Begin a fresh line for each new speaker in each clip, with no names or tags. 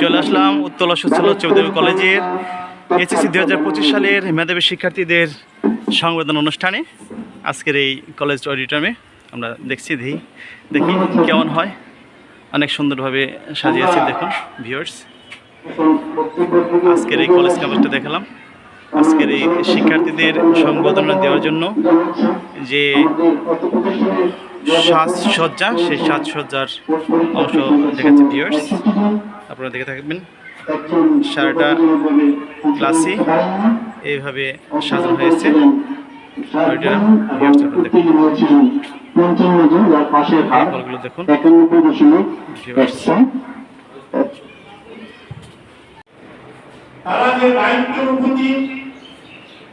চলে আসলাম উত্তলা সুস্থল চৌধুরী কলেজের এইচএসসি দু হাজার পঁচিশ সালের মেধাবী শিক্ষার্থীদের সংবেদন অনুষ্ঠানে। আজকের এই কলেজ অডিটমে আমরা দেখছি, দেখি দেখি কেমন হয়। অনেক সুন্দরভাবে সাজিয়েছে, দেখুন ভিউয়ার্স আজকের এই কলেজ ক্যাম্পাসটা দেখালাম। আজকের এই শিক্ষার্থীদের সংবর্ধনা দেওয়ার জন্য যে সাজসজ্জা, সেই সাজসজ্জার অংশ দেখাচ্ছে ভিউয়ার্স আপনারা দেখে থাকবেন, সারাটা ক্লাসে এইভাবে সাজানো হয়েছে। দেখুন।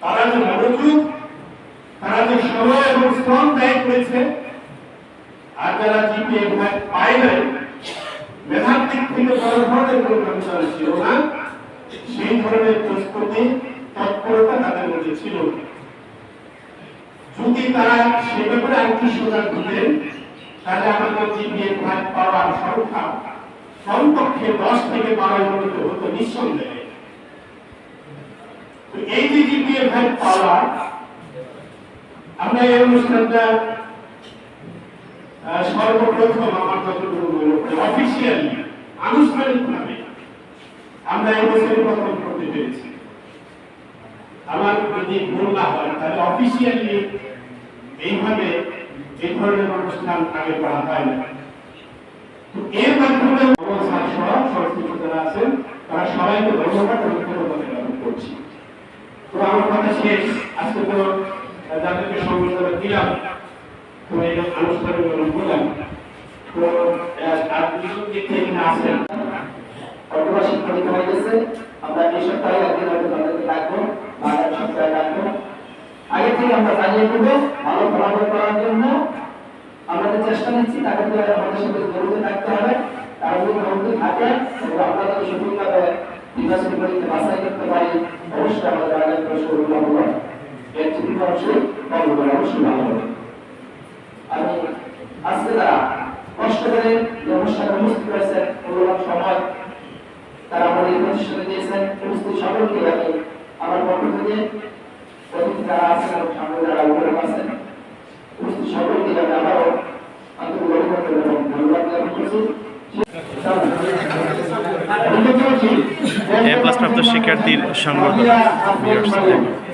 তারা যে মনোযোগ, তারা যে সময় এবং শ্রম ব্যয় করেছে, আর যারা পায় নাই, মেধার দিক থেকে বড় ধরনের ব্যবস্থা ছিল না। সেই ধরনের প্রস্তুতি তৎপরতা তাদের মধ্যে ছিল যদি তারা সে ব্যাপারে আরেকটু সজাগ হতেন, তাহলে আমাদের জিপিএ পাওয়ার সংখ্যা কমপক্ষে দশ থেকে বারো উন্নত হতো নিঃসন্দেহে তো এই ভাগ পাওয়া। আমরা এই অনুষ্ঠানটা সর্বপ্রথম আমার যতটুকু মনে পড়ে অফিসিয়ালি আনুষ্ঠানিকভাবে আমরা এই বছর প্রথম করতে পেরেছি। আমার যদি ভুল না হয়, তাহলে অফিসিয়ালি এইভাবে এই ধরনের অনুষ্ঠান আগে করা হয় না। এর মাধ্যমে আমার ছাত্ররা সংশ্লিষ্ট যারা আছেন তারা সবাইকে ধন্যবাদ এবং কৃতজ্ঞতা জ্ঞাপন করছি তো আমার কথা শেষ। আজকে তো যাদেরকে বললাম তো আর কিছু দিক থেকে
আগে থেকে আমরা দেবো, ভালো করার জন্য। আমাদের চেষ্টা নিচ্ছি, তাকে তো আমাদের সাথে জড়িত থাকতে হবে। তার যদি থাকে নির্বাচনী পরীক্ষা বাছাই করতে পারি। আমাদের আগে প্রশ্নগুলো ভালো হবে এর অবশ্যই ভালো হবে অবশ্যই ভালো হবে। আমি আজকে তারা কষ্ট করে অনুষ্ঠানে উপস্থিত হয়েছেন মূল্যবান সময় তারা আমাদের প্রতিষ্ঠানে দিয়েছেন উপস্থিত সকলকে আমি আমার পক্ষ থেকে অতিথি যারা আছেন এবং সামনে যারা উপরে আছেন, উপস্থিত সকলকে আমি আবারও আন্তরিক অভিনন্দন এবং ধন্যবাদ জ্ঞাপন করছি।
এ প্লাস প্রাপ্ত শিক্ষার্থীর দেখুন